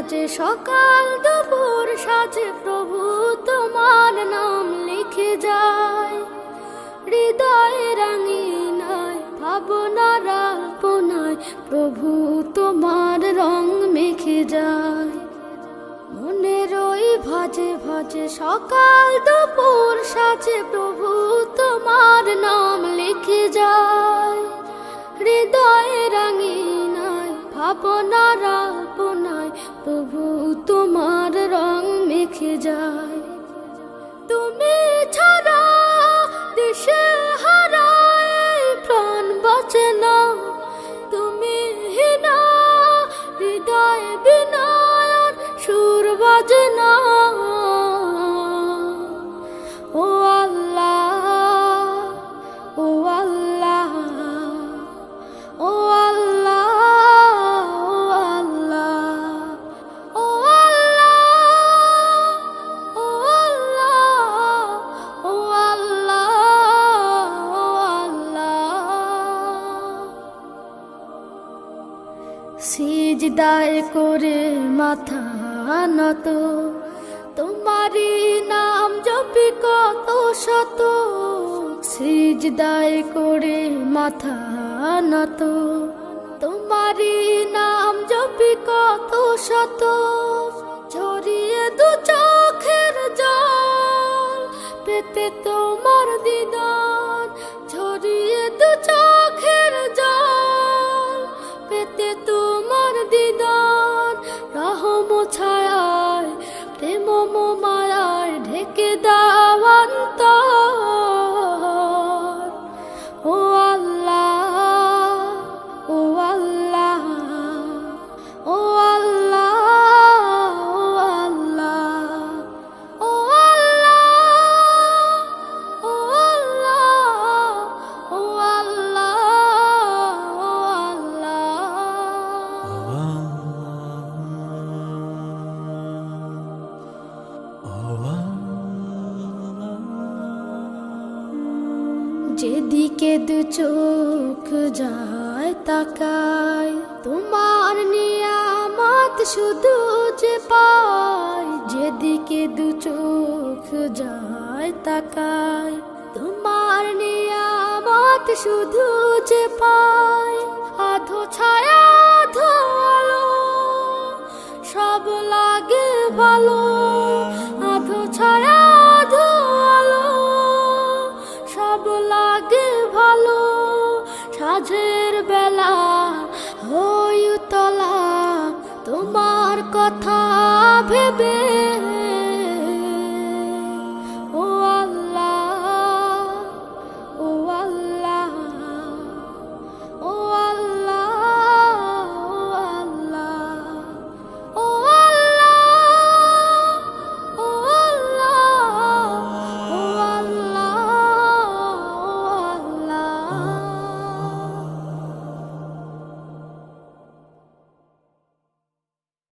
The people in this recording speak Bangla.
ভাজে সকাল, দুপুর সাজে প্রভু তোমার নাম লিখে যায়। হৃদয় রাঙিনায়, ভাবনার আলপনায় প্রভু তোমার রং মেখে যায়। মনের ভাজে ভাজে সকাল, দুপুর সাজে প্রভু তোমার নাম লিখে যায়। হৃদয় হৃদয়ে রাঙিনায়, ভাবনার আলপনায় যায়। সিজদায় করে মাথা নত। তোমারই নাম জপি কত শত। সিজদায় করে মাথা নত। তোমারই নাম জপি কত শত। ছড়িয়ে দু চোখের জল, পেতে তোমার 滴答 যেদিকে দু চোখ যায় তাকায়। তোমার নিয়ামত শুধু যে পায়, যেদিকে দু চোখ যায় তাকায়। তোমার নিয়ামত শুধু যে পায়, আধো ছায়া baby.